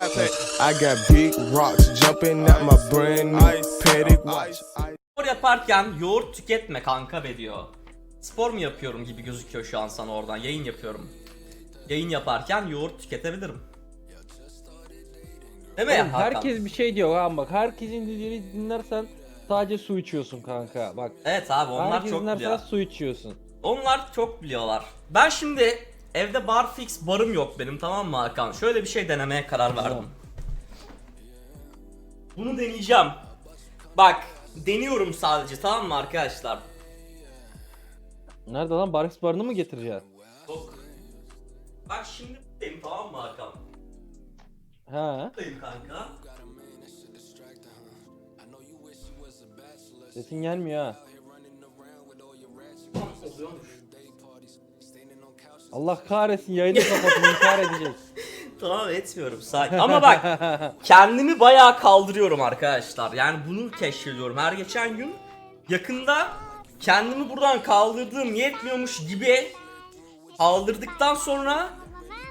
I got big rocks jumping at my brand new Patek watch. Spor yaparken yoğurt tüketme kanka be diyor. Spor mu yapıyorum gibi gözüküyor şu an sana oradan. Yayın yapıyorum. Yayın yaparken yoğurt tüketebilirim. Değil mi Oğlum, Hakan? herkes bir şey diyor lan bak herkesin dediğini dinlersen sadece su içiyorsun kanka bak. Evet abi onlar herkes çok dinlersen biliyor. su içiyorsun. Onlar çok biliyorlar. Ben şimdi evde barfix barım yok benim tamam mı Hakan? Şöyle bir şey denemeye karar verdim. Bunu deneyeceğim. Bak deniyorum sadece tamam mı arkadaşlar? Nerede lan Barış barını mı getireceksin? Yok. Bak şimdi buradayım tamam mı Hakan? He. Buradayım kanka. Sesin gelmiyor ha. Allah kahretsin yayını kapatın inkar edecek. Tamam etmiyorum sakin. Ama bak kendimi bayağı kaldırıyorum arkadaşlar. Yani bunu keşfediyorum her geçen gün. Yakında kendimi buradan kaldırdığım yetmiyormuş gibi kaldırdıktan sonra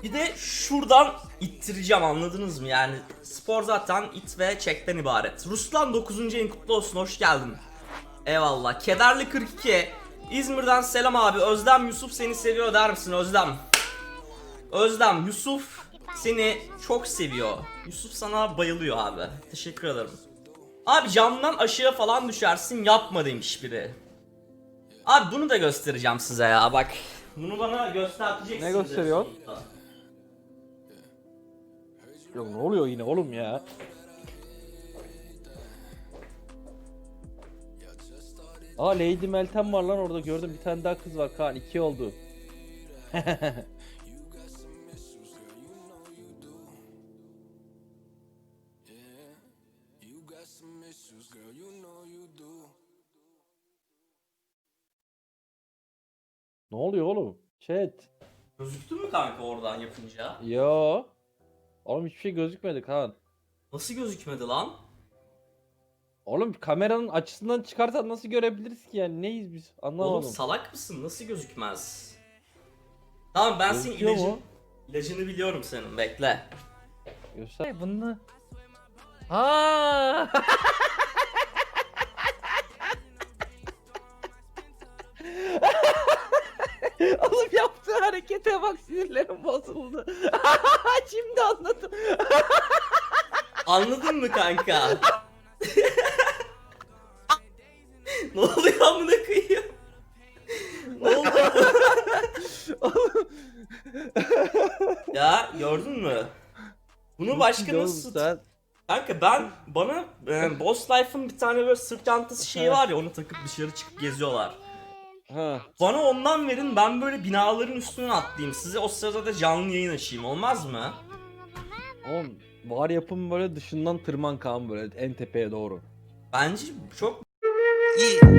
bir de şuradan ittireceğim anladınız mı? Yani spor zaten it ve çekten ibaret. Ruslan 9. ayın kutlu olsun hoş geldin. Eyvallah. Kederli 42. İzmir'den selam abi. Özlem Yusuf seni seviyor der misin Özlem? Özlem Yusuf seni çok seviyor. Yusuf sana bayılıyor abi. Teşekkür ederim. Abi camdan aşağı falan düşersin yapma demiş biri. Abi bunu da göstereceğim size ya bak. Bunu bana göstereceksiniz. Ne gösteriyor? Yok ne oluyor yine oğlum ya? Aa Lady Meltem var lan orada gördüm bir tane daha kız var Kaan iki oldu. Ne oluyor oğlum? Chat. Gözüktü mü kanka oradan yapınca? Yo. Oğlum hiçbir şey gözükmedi Kaan. Nasıl gözükmedi lan? Oğlum kameranın açısından çıkarsan nasıl görebiliriz ki yani neyiz biz anlamadım. Oğlum salak mısın? Nasıl gözükmez? Tamam ben senin Gözüküyor ilacın, mu? ilacını biliyorum senin bekle. Göster. Bunu. Ha. Oğlum yaptığı harekete bak sinirlerim bozuldu. Şimdi anladım. Anladın mı kanka? ne oluyor amına koyayım? ne oldu? ya gördün mü? Bunu başka nasıl... Sen... Kanka ben bana e, Boss Life'ın bir tane böyle sırt çantası şeyi var ya onu takıp dışarı çıkıp geziyorlar. Ha. Bana ondan verin ben böyle binaların üstüne atlayayım size o sırada da canlı yayın açayım olmaz mı? Oğlum var yapım böyle dışından tırman kan böyle en tepeye doğru. Bence çok Yeah.